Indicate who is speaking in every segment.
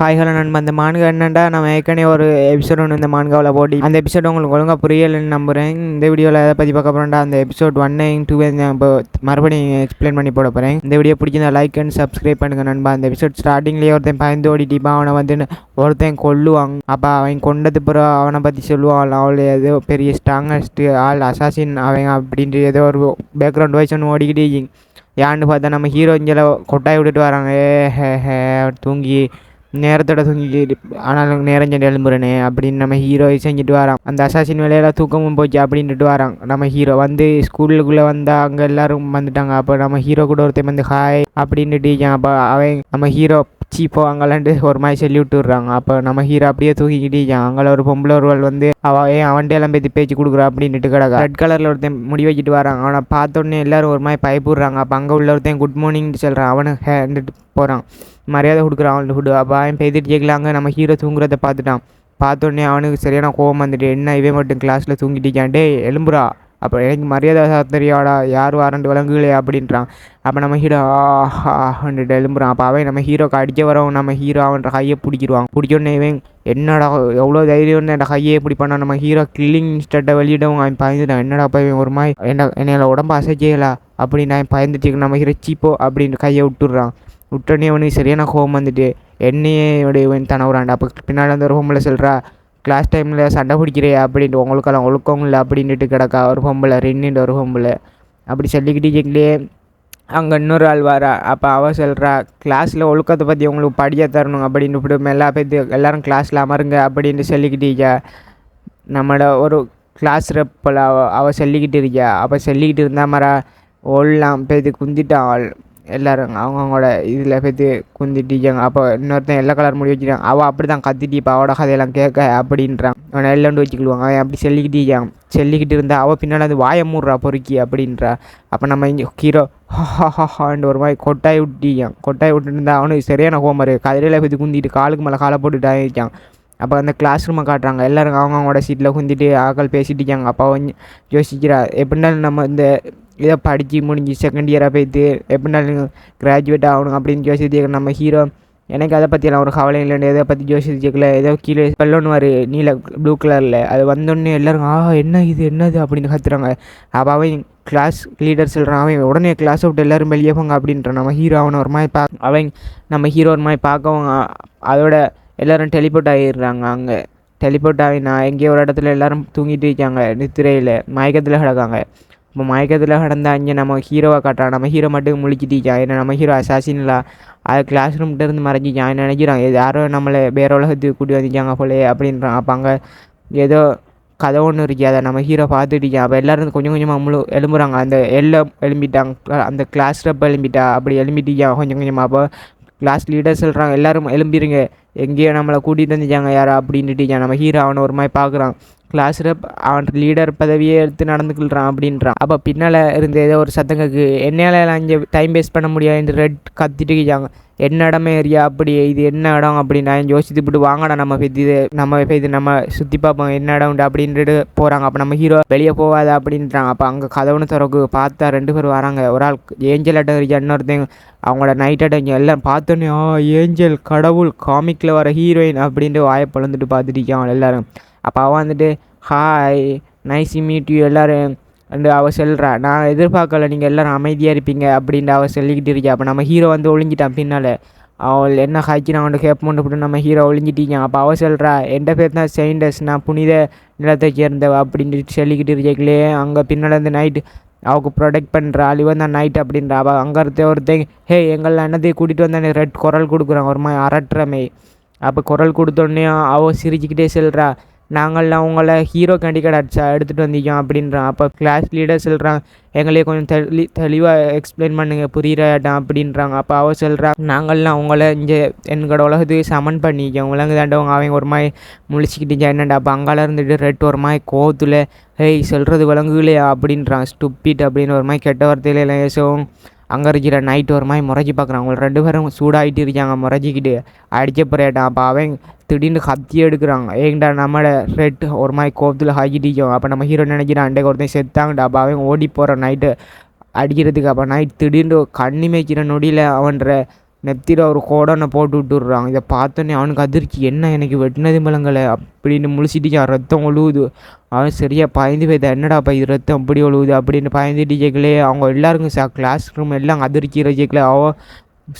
Speaker 1: Hi hello நண்பா. அந்த மான்கா என்னண்டா? நம்ம ஏற்கனவே ஒரு எபிசோட் ஒன்று இந்த மான்காவில் போட்டி. அந்த எபிசோட் உங்களுக்கு ஒழுங்காக புரியலைன்னு நம்புகிறேன் இந்த வீடியோவில் எதை பற்றி பார்க்க போகிறேன்டா அந்த எபிசோட் ஒன் டூ இப்போ மறுபடியும் எக்ஸ்பிளைன் பண்ணி போட போகிறேன் இந்த வீடியோ பிடிச்சிருந்தா லைக் அண்ட் சப்ஸ்கிரைப் பண்ணுங்க நண்பா. அந்த எபிசோட் ஸ்டார்டிங்லேயே ஒருத்தன் பயந்து ஓடிட்டிப்பா அவனை வந்து ஒருத்தன் கொல்லுவாங்க அப்போ அவன் கொண்டது பிறகு அவனை பற்றி சொல்லுவான். அவள் ஏதோ பெரிய ஸ்ட்ராங்கஸ்ட் ஆள் அசாசின் அவன் அப்படின்ட்டு ஏதோ ஒரு பேக்ரவுண்ட் வாய்ஸ் ஒன்று ஓடிக்கிட்டு யான்னு பார்த்தா நம்ம ஹீரோ இங்கே கொட்டாய் விட்டுட்டு வராங்க. ஏ ஹே ஹே தூங்கி நேரத்தோட தூங்கிட்டு ஆனாலும் நேரம் சென்று எழும்புறனே அப்படின்னு நம்ம ஹீரோ செஞ்சுட்டு வரான். அந்த அசாசின் வேலையெல்லாம் தூக்கமும் போச்சு அப்படின்ட்டு வரான். நம்ம ஹீரோ வந்து ஸ்கூலுக்குள்ளே வந்தால் அங்கே எல்லாரும் வந்துட்டாங்க. அப்போ நம்ம ஹீரோ கூட ஒருத்தன் வந்து ஹாய் அப்படின்ட்டு அப்போ அவன் நம்ம ஹீரோ சீப்போ அங்கெல்லாண்டு ஒரு மாதிரி சொல்லி விட்டுறாங்க அப்போ நம்ம ஹீரோ அப்படியே தூக்கிக்கிட்டே அங்கே ஒரு பொம்பளை ஒருவள் வந்து அவன் ஏன் அவன்கிட்ட எல்லாம் பேசி பேச்சு கொடுக்குறா அப்படின்ட்டு கிடக்கா. ரெட் கலரில் ஒருத்தன் முடி வச்சுட்டு வரான். அவனை பார்த்தோன்னே எல்லாரும் ஒரு மாதிரி பயப்படுறாங்க. அப்போ அங்கே உள்ள ஒருத்தன் குட் மார்னிங்னு சொல்கிறான் அவனை ஹேண்டுட்டு போகிறான் மரியாதை கொடுக்குறான் அவன்கிட்ட ஃபுட்டு அப்போ அவன் பேசிட்டு கேட்கலாங்க நம்ம ஹீரோ தூங்குறத பார்த்துட்டான். பார்த்தோன்னே அவனுக்கு சரியான கோவம் வந்துட்டு என்ன இவன் மட்டும் கிளாஸில் தூங்கிட்டிருக்கான் டே எலும்புறா அப்போ எனக்கு மரியாதை தெரியாடா யார் வாரண்டு விளங்குகளே அப்படின்றான். அப்போ நம்ம ஹீரோ ஆஹாண்டு எழும்புறான். அப்போ அவன் நம்ம ஹீரோக்கு அடிக்க வரவன் நம்ம ஹீரோ அவன்ற கையை பிடிக்கிடுவான் பிடிச்சோன்னே இவன் என்னடா எவ்வளோ தைரியம் என் கையை எப்படி பண்ணான் நம்ம ஹீரோ கில்லிங் ஸ்டட்டை வெளியிடவும் அவன் பயந்துட்டான். என்னடா அப்போ இவன் ஒரு மாதிரி என்ன என்னையில உடம்பு அசைச்சேலா அப்படின்னு அவன் பயந்துட்டு நம்ம ஹீரோ சீப்போ அப்படின்னு கையை விட்டுடுறான். விட்டோடனே அவனுக்கு சரியான கோவம் வந்துட்டு என்னையே இவன் தனவுறான்டா அப்போ பின்னால் அந்த ரூமில் சொல்கிறா கிளாஸ் டைமில் சண்டை பிடிக்கிறே அப்படின்ட்டு உங்களுக்கெல்லாம் ஒழுக்கம் இல்லை அப்படின்ட்டு கிடக்கா. ஒரு பொம்பளை ரெண்டுட்டு ஒரு பொம்பளை. அப்படி சொல்லிக்கிட்டு கேட்கலையே அங்கே இன்னொரு ஆள் வரா. அப்போ அவள் சொல்கிறா கிளாஸில் ஒழுக்கத்தை பற்றி உங்களுக்கு படியாக தரணும் அப்படின்னு இப்படி எல்லா பேர்த்து எல்லோரும் கிளாஸில் அமருங்க அப்படின்ட்டு இருக்கா. நம்மளோட ஒரு கிளாஸ் ரெப்பில் அவள் சொல்லிக்கிட்டு இருக்கியா அப்போ சொல்லிக்கிட்டு இருந்தா மரா ஓடலாம் பேத்து குந்திட்டான் ஆள் எல்லோரும் அவங்கவுங்களோட இதில் போய்த்து குந்திட்டிக்காங்க அப்போ இன்னொருத்தன் எல்லா கலர் முடி வச்சுட்டான் அவள் அப்படி தான் கத்திட்டி இப்போ அவட கதையெல்லாம் கேட்க அப்படின்றான். அவனை எல்லாம் வச்சுக்கிடுவாங்க. அவன் அப்படி சொல்லிக்கிட்டிருக்கான் சொல்லிக்கிட்டு இருந்தா அவள் பின்னால் அது வாய மூடுறா பொறுக்கி அப்படின்றா. அப்போ நம்ம இங்கே ஹீரோ ஹாஹாஹான்னு ஒரு மாதிரி கொட்டாய் விட்டியான் கொட்டாய் விட்டுட்டு இருந்தா அவனுக்கு சரியான ஹோமரு கதிரையில் போய் குந்திட்டு காலுக்கு மேலே காலை போட்டுட்டு ஆகிருக்கான் அப்போ அந்த கிளாஸ் ரூமை காட்டுறாங்க. எல்லோரும் அவங்கவுங்களோட சீட்டில் குந்திட்டு ஆக்கள் பேசிட்டு இருக்காங்க. அப்போ யோசிக்கிறா எப்படினாலும் நம்ம இந்த இதை படித்து முடிஞ்சு செகண்ட் இயராக போய்த்து எப்படினாலும் கிராஜுவேட் ஆகணும் அப்படின்னு யோசிச்சு நம்ம ஹீரோ எனக்கு அதை பற்றியெல்லாம் ஒரு கவலை இல்லைன்னு எதை பற்றி யோசிச்சுக்கல. ஏதோ கீழே வரு நீல ப்ளூ கலரில் அது வந்தோடனே எல்லோரும் ஆ என்ன இது என்னது? அப்படின்னு கத்துறாங்க. அப்போ அவன் கிளாஸ் லீடர் சொல்கிறான் அவன் உடனே கிளாஸ் விட்டு எல்லோரும் வெளியே போங்க அப்படின்றான். நம்ம ஹீரோ அவனை ஒரு மாதிரி பார்க்க அவன் நம்ம ஹீரோ ஒரு மாதிரி பார்க்கவும் அதோட எல்லோரும் டெலிபோர்ட் ஆகிடுறாங்க அங்கே. டெலிபோர்ட் ஆகினா எங்கேயோ ஒரு இடத்துல எல்லோரும் தூங்கிட்டு இருக்காங்க நித்திரையில் மயக்கத்தில் கிடக்காங்க. இப்போ மயக்கத்தில் கடந்த இங்கே நம்ம ஹீரோவை காட்டுறான் நம்ம ஹீரோ மட்டும் முழிச்சிட்டிச்சான் ஏன்னா நம்ம ஹீரோ அசாசின்ல அது கிளாஸ் ரூம்கிட்ட இருந்து மறைஞ்சிச்சான் நினைக்கிறான் யாரோ நம்மளை வேற உலகத்துக்கு கூட்டி வந்துச்சாங்க போலே அப்படின்றான். அப்போ அங்கே ஏதோ கதை ஒன்று இருக்கு. அதை நம்ம ஹீரோ பார்த்துட்டிச்சான் அப்போ எல்லோரும் கொஞ்சம் கொஞ்சமாக முழு எழும்புறாங்க. அந்த எல்லாம் எழும்பிட்டாங்க. அந்த கிளாஸ் ரப்ப எழும்பிட்டா. அப்படி எழும்பிட்டீங்க கொஞ்சம் கொஞ்சமாக அப்போ கிளாஸ் லீடர் சொல்கிறாங்க எல்லோரும் எழும்பிடுங்க எங்கேயோ நம்மளை கூட்டிகிட்டு வந்துச்சாங்க யாரா அப்படின்ட்டு நம்ம ஹீரோ அவனை ஒரு மாதிரி பார்க்குறான். கிளாஸ் அவன் லீடர் பதவியே எடுத்து நடந்துக்கிள்றான் அப்படின்றான். அப்போ பின்னால் இருந்த ஏதோ ஒரு சத்தங்களுக்கு என்னால் இங்கே டைம் வேஸ்ட் பண்ண முடியாது ரெட் கத்திட்டு இருக்காங்க என்ன இடமே ஏரியா அப்படி இது என்ன இடம் அப்படின்னு நான் யோசித்து விட்டு வாங்கடா நம்ம இது நம்ம இது நம்ம சுற்றி பார்ப்போம் என்ன இடம் உண்டு? அப்படின்ட்டு போகிறாங்க அப்போ நம்ம ஹீரோ வெளியே போகாத அப்படின்றாங்க அப்போ அங்கே கதவுன்னு திறக்கு பார்த்தா ரெண்டு பேர் வராங்க. ஒரு ஆள் ஏஞ்சல் அட்டம் இருக்கா இன்னொருத்தங்க அவங்களோட நைட் அட்டம் எல்லாம் பார்த்தோன்னே ஏஞ்சல் கடவுள் காமிக்கில் வர ஹீரோயின் அப்படின்ட்டு வாயை பழந்துட்டு பார்த்துட்டு இருக்காங்க எல்லோரும். அப்போ அவள் வந்துட்டு ஹாய் நைஸ் மீட் யூ எல்லோரும். அண்டு அவள் சொல்கிறா நான் எதிர்பார்க்கல நீங்கள் எல்லோரும் அமைதியாக இருப்பீங்க அப்படின்ட்டு அவள் சொல்லிக்கிட்டு இருக்கா. அப்போ நம்ம ஹீரோ வந்து ஒழிஞ்சிட்டான் பின்னால். அவள் என்ன காய்ச்சி நான் அவன்கிட்ட கேட்போன்னு போட்டு நம்ம ஹீரோ ஒழிஞ்சிட்டீங்க அப்போ அவள் சொல்கிறா எந்த பேர் தான் செயின்டஸ் நான் புனித நிலத்தை சேர்ந்தவ அப்படின்ட்டு சொல்லிக்கிட்டு இருக்கீங்களே அங்கே பின்னால் இருந்து நைட்டு அவளுக்கு ப்ரொடெக்ட் பண்ணுறா இவன் தான் நைட் அப்படின்றா. அவள் அங்கே இருந்த ஒருத்தங்க ஹே எங்களை என்னத்தையும் கூட்டிகிட்டு வந்தானே ரெட் குரல் கொடுக்குறான். ஒரு மாதிரி அரட்டுறமே. அப்போ குரல் கொடுத்தோடனே அவள் சிரிச்சுக்கிட்டே செல்றா நாங்கள் அவங்கள ஹீரோ கேண்டிகேட் அடிச்சா எடுத்துகிட்டு வந்திக்கோம் அப்படின்றான் அப்போ கிளாஸ் லீடர் சொல்கிறான் எங்களே கொஞ்சம் தெளி தெளிவாக எக்ஸ்பிளைன் பண்ணுங்கள் புரியிறாட்டான் அப்படின்றாங்க. அப்போ அவ சொல்கிறா நாங்கள்லாம் அவங்கள இங்கே எங்களோட உலகத்துக்கு சமன் பண்ணிக்கோம் உலக தாண்டவங்க அவன் ஒரு மாதிரி முழிச்சிக்கிட்டு என்னடா அப்போ அங்கால இருந்துட்டு ரெட் ஒரு மாதிரி கோவத்தில் ஹேய் சொல்கிறது விலங்குலையா அப்படின்றான். ஸ்டுப்பிட் அப்படின்னு ஒரு மாதிரி கெட்ட வார்த்தையில எல்லாம் ஏசவும் அங்கே இருக்கிற நைட்டு ஒரு மாதிரி முறைச்சி பார்க்குறான் அவங்க ரெண்டு பேரும் சூடாகிட்டு இருக்காங்க முறைச்சிக்கிட்டு. அடிச்ச போறேட்டான் அப்போ அவன் திடீர்னு கத்தி எடுக்கிறாங்க. ஏங்கடா நம்மளை ரெட் ஒரு மாதிரி கோபத்தில் ஹாக்கிட்டிக்கும் அப்போ நம்ம ஹீரோ நினைக்கிறான்? அண்டை ஒருத்தன் செத்தாங்கடா அப்போ அவன் ஓடி போகிறான் நைட்டு அடிக்கிறதுக்கு. அப்போ நைட் திடீர்னு கண்ணி மேய்க்கிற நொடியில் அவன்ற நெத்தியில் ஒரு கோடனை போட்டு விட்டுடுறான் இதை பார்த்தோன்னே அவனுக்கு அதிர்ச்சி. என்ன எனக்கு வெட்டினது மிளங்கலை? அப்படின்னு முழிச்சிட்டு ரத்தம் ஒழுகுது. அவன் சரியாக பயந்து போய்தான் பா இது ரத்தம் அப்படி ஒழுகுது? அப்படின்னு பயந்துட்டு கேட்கலே. அவங்க எல்லாருக்கும் சா கிளாஸ் ரூம் எல்லாம் அதிர்ச்சி கேட்கல. அவ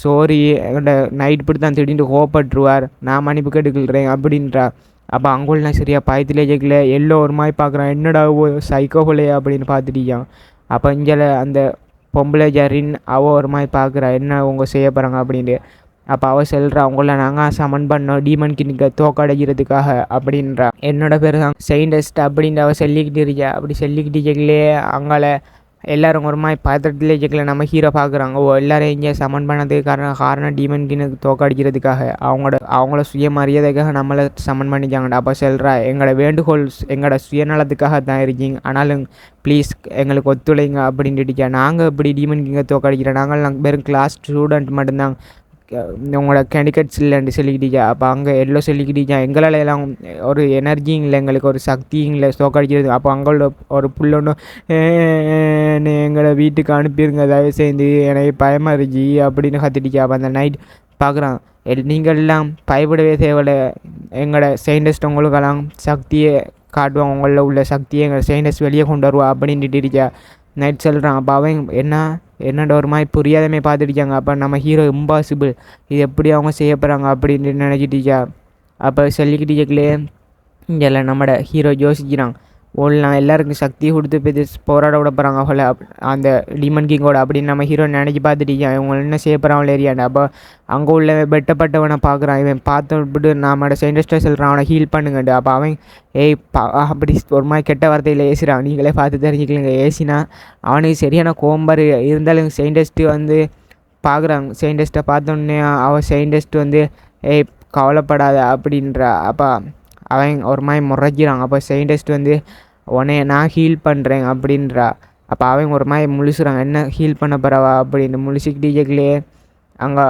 Speaker 1: சோரி என்கிட்ட நைட் இப்படி தான் திடீர்னு கோவப்பட்டுருவார். நான் மன்னிப்பு கேட்டுக்கிறேன் அப்படின்றா. அப்போ அங்குள்ளலாம் சரியா பயத்திலே கேட்கல. எல்லோ ஒரு மாதிரி பார்க்குறான். என்னடா சைக்கோ போலையா? அப்படின்னு பார்த்துட்டியான் அப்போ இங்கே அந்த பொம்பளை ஜாரின் அவள் ஒரு மாதிரி பார்க்குறா. என்ன அவங்க செய்ய போகிறாங்க அப்படின்ட்டு. அப்போ அவள் செல்கிறா அவங்கள நாங்கள் சமன் பண்ணோம் டீமன் கிணிக்க தோக்கடைக்கிறதுக்காக அப்படின்றா. என்னோட பேர் தான் செயின்டஸ்ட் அப்படின்ட்டு அவள் சொல்லிக்கிட்டு இருக்கா. அப்படி சொல்லிக்கிட்டு கேட்கலே அங்கால எல்லோரும் ஒரு மாதிரி பதட்டத்திலே ஜெக்கில் நம்ம ஹீரோ பார்க்குறாங்க. ஓ எல்லோரும் இங்கே சமன் பண்ணதுக்கு காரணம் காரணம் டீமன் கினுக்கு தோக்கடிக்கிறதுக்காக அவங்களோட அவங்கள சுயமரியாதைக்காக நம்மளை சமன் பண்ணிக்காங்கடா அப்போ சொல்கிறா எங்களோட வேண்டுகோள் எங்களோட சுயநலத்துக்காக தான் இருக்கீங்க. ஆனாலும் ப்ளீஸ் எங்களுக்கு ஒத்துழைங்க அப்படின்ட்டு நாங்கள் இப்படி டீமன் கிங்கை தோக்கடிக்கிறோம் நாங்கள் வெறும் கிளாஸ் ஸ்டூடெண்ட் மட்டும்தான். உங்களோட கேண்டிகேட்ஸ் இல்லைன்னு சொல்லிக்கிட்டீங்க அப்போ அங்கே எல்லாம் சொல்லிக்கிட்டீங்க எங்களால் எல்லாம் ஒரு எனர்ஜியும் இல்லை எங்களுக்கு ஒரு சக்தியும் இல்லை தோக்கடிக்கிறது அப்போ அங்கே ஒரு புள்ளொன்று எங்களை வீட்டுக்கு அனுப்பிடுங்க தயவு செய்து எனக்கு பயமாக இருந்துச்சு அப்படின்னு கத்திட்டிச்சா அப்போ அந்த நைட் பார்க்குறான் நீங்கள் எல்லாம் பயப்படவே தேவையில்லை. எங்களோட சயின்டிஸ்ட் உங்களுக்கெல்லாம் சக்தியை காட்டுவோம் உங்களில் உள்ள சக்தியை எங்கள் சயின்டிஸ்ட் வெளியே கொண்டு வருவா அப்படின்னுட்டு இருக்கா நைட் சொல்கிறான் அப்போ அவன் என்ன என்னோட ஒரு மாதிரி புரியாதமே பார்த்துருக்காங்க அப்போ நம்ம ஹீரோ இம்பாசிபிள் இது எப்படி அவங்க செய்ய போகிறாங்க அப்படின்னு நினச்சிட்டிச்சா அப்போ சொல்லிக்கிட்டு இங்கே நம்மட ஹீரோ யோசிக்கிறான். ஓடலாம் எல்லாருக்கும் சக்தி கொடுத்து போய் போராட விட போகிறாங்க அவளை அந்த டிமன் கிங்கோட அப்படின்னு நம்ம ஹீரோ நினச்சி பார்த்துட்டீங்க இவங்க என்ன செய்ய போகிறான் அப்போ அங்கே உள்ள வெட்டப்பட்டவனை பார்க்குறான். இவன் பார்த்து விட்டு நம்மளோட சயின்டிஸ்ட்டை சொல்கிறான் அவனை ஹீல் பண்ணுங்கண்டு அப்போ அவன் ஏய் பா அப்படி ஒரு மாதிரி கெட்ட வார்த்தையில் ஏசுகிறான் நீங்களே பார்த்து தெரிஞ்சுக்கலங்க. ஏசினா அவனுக்கு சரியான கோம்பர் இருந்தாலும் சயின்டிஸ்ட்டு வந்து பார்க்குறாங்க சயின்டிஸ்ட்டை பார்த்தோன்னே அவன் சயின்டிஸ்ட் வந்து ஏய் கவலைப்படாத. அப்படின்றா. அப்போ அவன் ஒரு மாதிரி முறைக்கிறான். அப்போ சயின்டிஸ்ட் வந்து உன்னைய நான் ஹீல் பண்ணுறேன் அப்படின்றா. அப்போ அவங்க ஒரு மாதிரி முழிச்சுறாங்க. என்ன ஹீல் பண்ண போகிறவா அப்படின்னு முழிச்சுக்கிட்டு கேட்கலையே அங்கே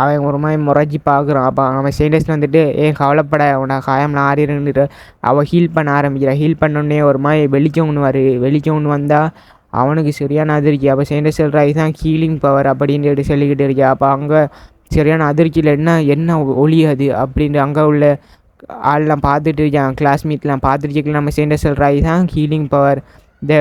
Speaker 1: அவன் ஒரு மாதிரி முறைஞ்சி பார்க்குறான். அப்போ அவன் சயின்டிஸ்ட் வந்துட்டு ஏன் கவலைப்பட உன காயம் ஆறிடுன்னு அவள் ஹீல் பண்ண ஆரம்பிக்கிறான் ஹீல் பண்ணோடனே ஒரு மாதிரி வெளிச்சம் ஒன்று வரு வெளிச்சம் ஒன்று வந்தால் அவனுக்கு சரியான அதிர்ச்சி. அப்போ சயின்டிஸ்ட் சொல்கிறா இதுதான் ஹீலிங் பவர் அப்படின்ட்டு சொல்லிக்கிட்டு இருக்கா. அப்போ அங்கே சரியான அதிர்ச்சியில் என்ன என்ன ஒளி அது அப்படின்ட்டு அங்கே உள்ள ஆள்லாம் பார்த்துட்டு இருக்கான் கிளாஸ்மேட்லாம் பார்த்துட்டு இருக்கலாம் நம்ம சேர்ந்த சொல்கிறா இதுதான் ஹீலிங் பவர் இந்த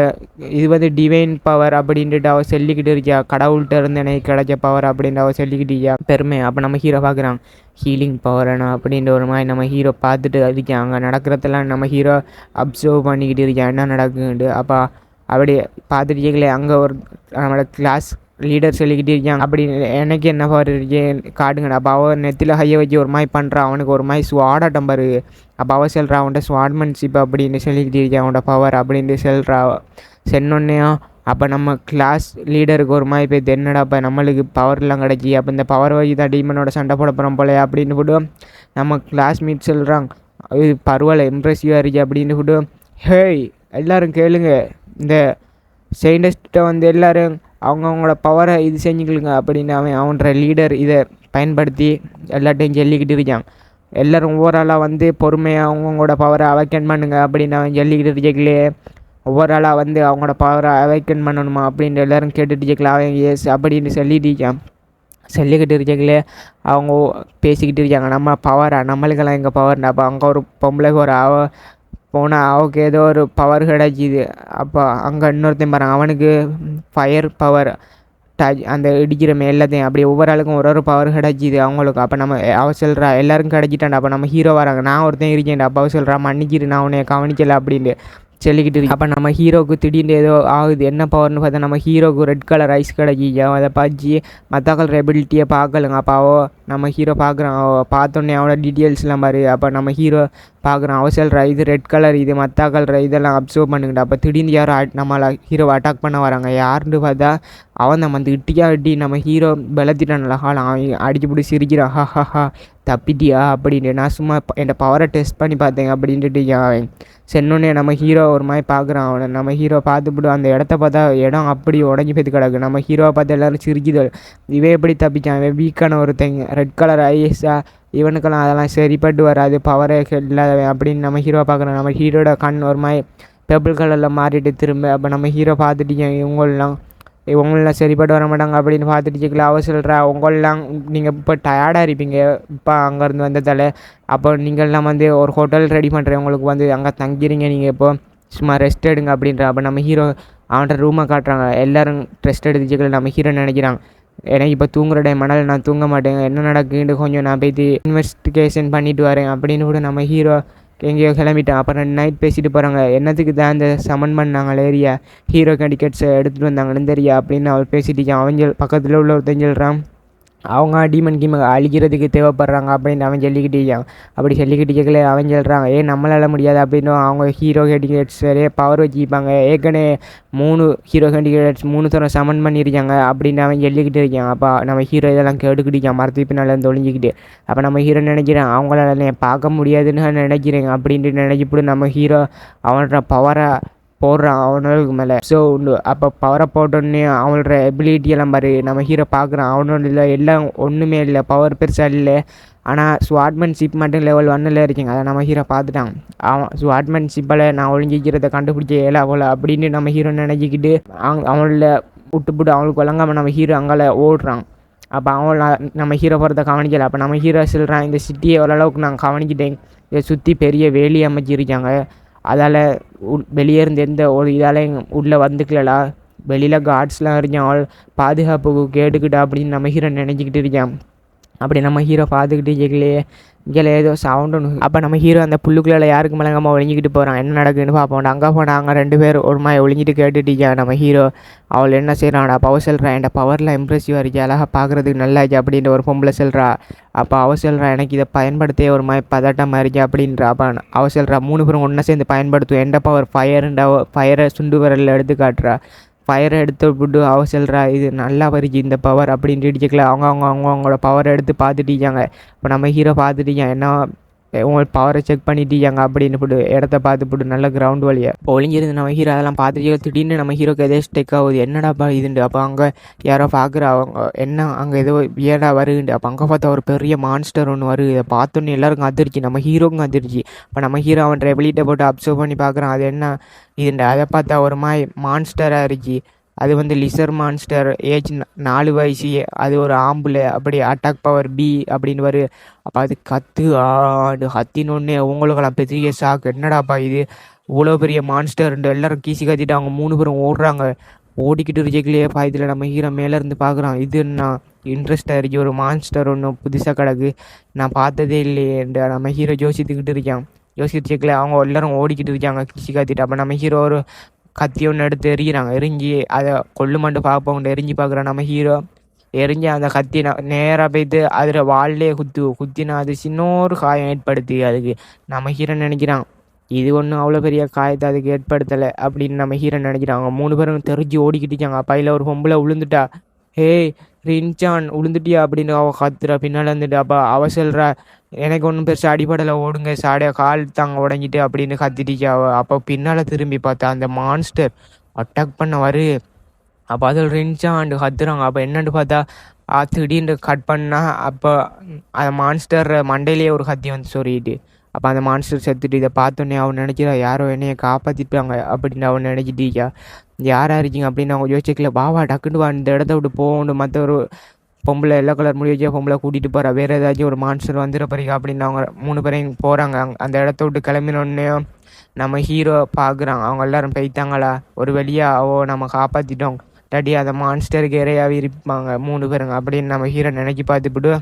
Speaker 1: இது வந்து டிவைன் பவர் அப்படின்ட்டு அவள் சொல்லிக்கிட்டு இருக்கியா. கடவுள்கிட்ட இருந்து எனக்கு கிடைச்ச பவர் அப்படின்ட்டு அவள் சொல்லிக்கிட்டியா பெருமை. அப்போ நம்ம ஹீரோ பார்க்குறான். ஹீலிங் பவர்னா அப்படின்ற ஒரு மாதிரி நம்ம ஹீரோ பார்த்துட்டு இருக்கேன். அங்கே நடக்கிறதெல்லாம் நம்ம ஹீரோ அப்சர்வ் பண்ணிக்கிட்டு இருக்கேன். என்ன நடக்குன்ட்டு. அப்போ அப்படி பார்த்துட்டு இருக்கல அங்கே ஒரு நம்மளோட கிளாஸ் லீடர் சொல்லிக்கிட்டே இருக்கான் அப்படி எனக்கு என்ன பவர் இருக்கேன் காடுங்கடா அப்போ அவன் நெத்தியில் ஹையை வச்சு ஒரு மாதிரி பண்ணுறான் அவனுக்கு ஒரு மாதிரி சுவாடாட்டம் பாரு. அப்போ அவள் செல்றா. அவன்கிட்ட ஸ்வாட்மன்ஷிப் அப்படின்னு சொல்லிக்கிட்டே இருக்கேன் அவனோட பவர் அப்படின்ட்டு செல்றா. சென்னொன்னையும் அப்போ நம்ம கிளாஸ் லீடருக்கு ஒரு மாதிரி போய் என்னடா இப்போ நம்மளுக்கு பவர்லாம் கிடச்சி அப்போ இந்த பவர் வச்சு தான் டீமனோட சண்டை போட போகிறோம் போல அப்படின்னு போட்டு நம்ம கிளாஸ்மேட் சொல்கிறாங்க இது பரவாயில்ல இம்ப்ரெசிவாக இருக்கு அப்படின்னு போட்டு ஹேய் எல்லோரும் கேளுங்க. இந்த சயின்டிஸ்ட்டை வந்து எல்லோரும் அவங்கவுங்களோட பவரை இது செஞ்சுக்கலுங்க அப்படின்னு அவன் அவன்ற லீடர் இதை பயன்படுத்தி எல்லாட்டையும் சொல்லிக்கிட்டு இருக்கான். எல்லோரும் ஒவ்வொரு ஆளாக வந்து பொறுமையாக அவங்கவுங்களோட பவரை அவைக்கன் பண்ணுங்க அப்படின்னு அவன் சொல்லிக்கிட்டு இருக்கலையே ஒவ்வொரு ஆளாக வந்து அவங்களோட பவரை அவைக்கன் பண்ணணுமா அப்படின்னு எல்லோரும் கேட்டுட்டு இருக்கல அவன் எஸ் அப்படின்னு சொல்லிட்டு இருக்கான். சொல்லிக்கிட்டு இருக்கங்களே அவங்க பேசிக்கிட்டு இருக்காங்க. நம்ம பவரா நம்மளுக்கெல்லாம் எங்கள் பவர் அப்போ அங்கே ஒரு பொம்பளைக்கு ஒரு அவ போனால் அவனுக்கு ஏதோ ஒரு பவர் கிடச்சிது அப்போ அங்கே இன்னொருத்தையும் பாருங்க அவனுக்கு ஃபயர் பவர் டச் அந்த இடிக்கிற எல்லாத்தையும் அப்படி ஒவ்வொரு ஆளுக்கும் ஒரு ஒரு பவர் கிடச்சிது அவங்களுக்கு. அப்போ நம்ம அவ சொல்கிறா எல்லாருக்கும் கிடச்சிட்டாண்டா அப்போ நம்ம ஹீரோ வராங்க நான் ஒருத்தன் இருக்கேன்டா அப்போ அவ சொல்கிறா மன்னிக்கிரு நான் உன்னை கவனிக்கலை அப்படின்ட்டு சொல்லிக்கிட்டு அப்போ நம்ம ஹீரோவுக்கு திடீர்னு ஏதோ ஆகுது என்ன பவர்னு பார்த்தா நம்ம ஹீரோவுக்கு ரெட் கலர் ஐஸ் கிடைக்கிங்க அதை பார்த்து மற்ற கலர் எபிலிட்டியை பார்க்கலங்க. அப்போ நம்ம ஹீரோ பார்க்குறான் பார்த்தோன்னே அவனோட டீட்டெயில்ஸ்லாம் பாரு. அப்போ நம்ம ஹீரோ பார்க்குறான் அவ இது ரெட் கலர் இது மத்தா கலர் இதெல்லாம் அப்சர்வ் பண்ணுங்கடா அப்போ திடீர்னு யாரும் நம்மளை ஹீரோவை அட்டாக் பண்ண வராங்க. யாருன்னு பார்த்தா அவன் நம்ம அந்த இட்டியா இட்டி நம்ம ஹீரோ பலத்திட்டான் ஹால் அவன் அடிச்சு பிடி சிரிக்கிறான். ஹா ஹா ஹா தப்பிட்டியா? அப்படின்னு நான் சும்மா என் பவரை டெஸ்ட் பண்ணி பார்த்தேன் அப்படின்ட்டு. அவன் சென்னொன்னே நம்ம ஹீரோ ஒரு மாதிரி பார்க்குறான் அவனை நம்ம ஹீரோ பார்த்துப்பிட்டு அந்த இடத்த பார்த்தா இடம் அப்படி உடஞ்சி போய்த்து கிடக்கு. நம்ம ஹீரோவை பார்த்து எல்லோரும் சிரிக்குது. இவன் எப்படி தப்பிச்சான்? இவன் வீக்கான ஒருத்தங்க ரெட் கலர் ஐஸா இவனுக்கெல்லாம் அதெல்லாம் சரிப்பட்டு வராது பவரே இல்லாதவன் அப்படின்னு நம்ம ஹீரோ பார்க்குறோம் நம்ம ஹீரோட கண் ஒரு மாதிரி பர்பிள் கலரில் மாறிட்டு திரும்ப அப்போ நம்ம ஹீரோ பார்த்துட்டீங்க இவங்களெலாம் இவங்களெலாம் சரிப்பட்டு வர மாட்டாங்க அப்படின்னு பார்த்துட்டு அவர் அவ சொல்கிறா உங்களெலாம் நீங்கள் இப்போ டயர்டாக இருப்பீங்க இப்போ அங்கேருந்து வந்ததால் அப்போ நீங்கள்லாம் வந்து ஒரு ஹோட்டல் ரெடி பண்ணுறேன் உங்களுக்கு வந்து அங்கே தங்கிறீங்க நீங்கள் இப்போ சும்மா ரெஸ்ட் எடுங்க அப்படின்ற அப்போ நம்ம ஹீரோ அவன்கிட்ட ரூமை காட்டுறாங்க. எல்லோரும் ரெஸ்ட் எடுத்துச்சுக்கல நம்ம ஹீரோ நினைக்கிறாங்க. எனக்கு இப்போ தூங்குற டைம் மணல் நான் தூங்க மாட்டேன். என்ன நடக்குன்னு கொஞ்சம் நான் போய்த்து இன்வெஸ்டிகேஷன் பண்ணிட்டு வரேன். அப்படின்னு கூட நம்ம ஹீரோ எங்கேயோ கிளம்பிட்டேன். அப்புறம் நைட் பேசிட்டு போகிறாங்க என்னத்துக்கு தான் இந்த சமன் பண்ணாங்களே ஏரியா ஹீரோ டிக்கெட்ஸை எடுத்துகிட்டு வந்தாங்கன்னு தெரியா? அப்படின்னு அவள் பேசிட்டு அவங்க பக்கத்தில் உள்ள ஒருத்தன் சொல்கிறான் அவங்க டீமன் கீமை அழிக்கிறதுக்கு தேவைப்படுறாங்க அப்படின்னு அவன் சொல்லிக்கிட்டு இருக்கான். அப்படி சொல்லிக்கிட்டு கேட்கல அவன் சொல்கிறாங்க ஏன் நம்மளால் முடியாது அப்படின்னு அவங்க ஹீரோ கேண்டிகேட்ஸ் நிறைய பவர் வச்சுப்பாங்க ஏற்கனவே மூணு ஹீரோ கேண்டிகேட்ஸ் மூணு தரம் சமன் பண்ணியிருக்காங்க அப்படின்னு அவன் சொல்லிக்கிட்டு இருக்கான். அப்போ நம்ம ஹீரோ இதெல்லாம் கெடுக்கிட்டிருக்கான் மரத்து பின்னால் தொழிஞ்சிக்கிட்டு ஒழிஞ்சிக்கிட்டு அப்போ நம்ம ஹீரோ நினைக்கிறேன்? அவங்களால பார்க்க முடியாதுன்னு நினைக்கிறேன். அப்படின்ட்டு நினைச்சிப்படி நம்ம ஹீரோ அவனோட பவரை போடுறான் அவனுக்கு மேலே. ஸோ அப்போ பவரை போட்டோன்னே அவனோட எபிலிட்டி எல்லாம் பாரு நம்ம ஹீரோ பார்க்குறான் அவனோட இல்லை எல்லாம் ஒன்றுமே இல்லை பவர் பெருசாக இல்லை. ஆனால் ஸ்வாட்மேன்ஷிப் மட்டும் லெவல் ஒன்னில் இருக்கீங்க அதை நம்ம ஹீரோ பார்த்துட்டான். அவன் ஸ்வாட்மேன்ஷிப்பால் நான் ஒழிஞ்சிக்கிறத கண்டுபிடிச்ச ஏழை போல் அப்படின்னு நம்ம ஹீரோ நினைச்சிக்கிட்டு அவங்க அவங்கள விட்டு போட்டு அவங்களுக்கு ஒழுங்காமல் நம்ம ஹீரோ அங்கே ஓடுறான். அப்போ அவன் நம்ம ஹீரோ போகிறத கவனிக்கலை. அப்போ நம்ம ஹீரோ சொல்கிறான் இந்த சிட்டியை ஓரளவுக்கு நான் கவனிக்கிட்டேன். இதை சுற்றி பெரிய வேலி அமைச்சிருக்காங்க. அதால் வெளியே இருந்து எந்த ஒரு இதாலையும் உள்ளே வந்துக்கலடா. வெளியில் கார்ட்ஸ்லாம் இருந்தால் பாதுகாப்புக்கு கேட்டுக்கிட்டா அப்படின்னு நம்ம ஹீரோ நினச்சிக்கிட்டு இருக்கான். அப்படி நம்ம ஹீரோ பார்த்துக்கிட்டு இருக்கலையே. இங்கே ஏதோ சவுண்டு ஒன்று அப்போ நம்ம ஹீரோ அந்த புல்லுக்குள்ளே யாருக்கு மலங்காமல் ஒழிஞ்சிக்கிட்டு போகிறான் என்ன நடக்குதுன்னு பார்ப்போம். அங்கே போனால் அங்கே ரெண்டு பேர் ஒரு மாதிரி ஒழிஞ்சிட்டு கேட்டுட்டீங்க நம்ம ஹீரோ அவள் என்ன செய்கிறான்டா பவர் செல்றா என் பவரில் இம்ப்ரெசிவாக இருக்கு அழகாக பார்க்குறதுக்கு நல்லா இருக்கு அப்படின்ற ஒரு பொம்பளை செல்றா அப்போ அவ செல்றா எனக்கு இதை பயன்படுத்தே ஒரு மாதிரி பதட்டமாக இருக்கு அப்படின்ற. அப்போ அவ செல்றா மூணு பேரும் ஒன்றா சேர்ந்து பயன்படுத்துவோம் எந்த பவர் ஃபயருண்டா ஃபயரை சுண்டு விரலில் எடுத்து காட்டுறா. ஃபயரை எடுத்து விட்டு அவ சொல்கிறா இது நல்லா வருது இந்த பவர் அப்படின்னு அவங்க அவங்க அவங்க அவங்களோட பவரை எடுத்து பார்த்துட்டீங்க இப்போ நம்ம ஹீரோ பார்த்துட்டீங்க என்ன உங்களுக்கு பவரை செக் பண்ணிட்டீங்க அப்படின்னு போட்டு இடத்த பார்த்து போட்டு நல்ல கிரவுண்ட் வழியாக இப்போ ஒளிஞ்சிருந்து நம்ம ஹீரோ அதெல்லாம் பார்த்துட்டு திடீர்னு நம்ம ஹீரோக்கு எதே ஸ்டெக் ஆகுது. என்னடாப்பா இதுண்டு? அப்போ அங்கே யாரோ பார்க்குற அவங்க என்ன அங்கே ஏதோ ஏடா வருகுண்டு அப்போ அங்கே பார்த்தா ஒரு பெரிய மான்ஸ்டர் ஒன்று வருது. இதை பார்த்தோன்னே எல்லாருக்கும் அதிர்ச்சி. நம்ம ஹீரோக்கும் அதிர்ச்சி. இப்போ நம்ம ஹீரோ அவன் வெளியிட்ட போட்டு அப்சர்வ் பண்ணி பார்க்குறான். அது என்ன? இதுண்டு? அதை பார்த்தா ஒரு மாதிரி மான்ஸ்டராக இருந்துச்சு அது வந்து லிசர் மான்ஸ்டர் ஏஜ் நாலு வயசு அது ஒரு ஆம்புல அப்படி அட்டாக் பவர் பி அப்படின்னு வரு. அப்போ அது கத்து ஆண்டு கத்தினோடனே உங்களுக்கெல்லாம் பெரிய ஷாக் என்னடாப்பா இது? இவ்வளோ பெரிய மான்ஸ்டர்ன்ட்டு எல்லாரும் கீசி கத்திட்டு அவங்க மூணு பேரும் ஓடுறாங்க. ஓடிக்கிட்டு இருக்கலையே இதில் நம்ம ஹீரோ மேலேருந்து பார்க்குறான் இது என்ன? இன்ட்ரெஸ்டாக இருக்கு. ஒரு மான்ஸ்டர் ஒன்று புதுசாக கிடக்கு. நான் பார்த்ததே இல்லையேன்ற நம்ம ஹீரோ யோசித்துக்கிட்டு இருக்கான். யோசிச்சுக்கல அவங்க எல்லோரும் ஓடிக்கிட்டு இருக்காங்க. கீசி காத்திட்டு. அப்போ நம்ம ஹீரோ ஒரு கத்தி ஒன்று எடுத்து எரிகிறாங்க எரிஞ்சு அதை கொள்ளுமாண்டு பார்ப்போம். எரிஞ்சு பார்க்குறோம். நம்ம ஹீரோ எரிஞ்சு அந்த கத்தி நேராக போய்த்து அதில் வால்லே குத்து குத்தினா அது சின்னொரு காயம் ஏற்படுத்தி அதுக்கு நம்ம ஹீரோ நினைக்கிறான். இது ஒன்றும் அவ்வளோ பெரிய காயத்தை அதுக்கு ஏற்படுத்தலை அப்படின்னு நம்ம ஹீரோ நினைக்கிறாங்க மூணு பேரும் தெரிஞ்சு ஓடிக்கிட்டுச்சாங்க பையில் ஒரு பொம்பளை விழுந்துட்டா ஹேய் ரின்சான் விழுந்துட்டியா அப்படின்னு அவள் கத்துறா. பின்னால் வந்துட்டு அப்போ அவ சொல்கிறா எனக்கு ஒன்றும் பெருசாக அடிப்படலை ஓடுங்க சாட கால் தாங்க உடஞ்சிட்டு அப்படின்னு கத்திட்டிச்சு அவள் அப்போ பின்னால் திரும்பி பார்த்தா அந்த மான்ஸ்டர் அட்டாக் பண்ண வரு அப்போ அதில் ஆண்டு கத்துறாங்க. அப்போ என்னன்னு பார்த்தா திடீர்னு கட் பண்ணால் அப்போ அந்த மான்ஸ்டர் மண்டையிலேயே ஒரு கத்தி வந்து சொல்லிட்டு அப்போ அந்த மான்ஸ்டர் செத்துட்டு இதை பார்த்தோன்னே அவன் நினச்சிடா யாரோ என்னையை காப்பாற்றிட்டாங்க அப்படின்னு அவன் நினச்சிட்டீங்க யாராக இருக்கீங்க? அப்படின்னு அவங்க யோசிக்கல. பாவா டக்குன்னு வா இந்த இடத்த விட்டு போகணும். மற்ற ஒரு பொம்பளை எல்லோ கலர் முடி வச்சா பொம்பளை கூட்டிகிட்டு போகிறா வேறு ஏதாச்சும் ஒரு மான்சர் வந்துட போறீங்க அப்படின்னு அவங்க மூணு பேரையும் போகிறாங்க அந்த இடத்த விட்டு கிளம்பினோடனே நம்ம ஹீரோ பார்க்குறாங்க அவங்க எல்லோரும் போய்த்தாங்களா ஒரு வழியாக ஓ நம்ம காப்பாற்றிட்டோம் இல்லாட்டி அந்த மான்ஸ்டருக்கு இறையாவே இருப்பாங்க மூணு பேருங்க அப்படின்னு நம்ம ஹீரோ நினைக்கி பார்த்துப்பிட்டு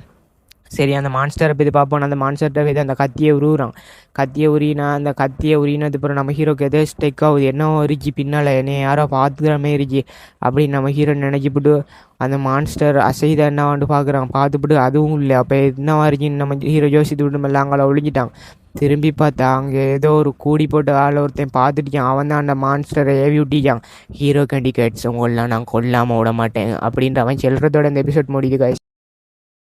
Speaker 1: சரி அந்த மான்ஸ்டரை போய் பார்ப்போம். அந்த மான்ஸ்டர்கிட்ட போய் அந்த கத்தியை உருவுறான். கத்தியை உரினா அந்த கத்தியை உரினது அப்புறம் நம்ம ஹீரோக்கு எதோ ஸ்டெக் ஆகுது என்ன இருக்கு. பின்னால் என்னை யாரோ பார்த்துக்கிற மாதிரி இருச்சு அப்படின்னு நம்ம ஹீரோ நினைச்சிப்பிட்டு அந்த மான்ஸ்டர் அசைத என்ன வந்து பார்க்குறான். பார்த்துப்பிட்டு அதுவும் இல்லை. அப்போ என்னவா இருக்குன்னு நம்ம ஹீரோ யோசித்து விட்டு மெல்ல அங்கே ஒழிஞ்சிட்டான் திரும்பி பார்த்தா அங்கே ஏதோ ஒரு கூடி போட்டு ஆள் ஒருத்தன் பார்த்துட்டியான் அவன் தான் அந்த மான்ஸ்டரை ஏவி விட்டிக்கான் ஹீரோ கண்டிகேட்ஸ் உங்களெலாம் நான் கொல்லாமல் விட மாட்டேன். அப்படின்ற அவன் செல்றதோட இந்த எபிசோட் முடியுது காய்ச்சி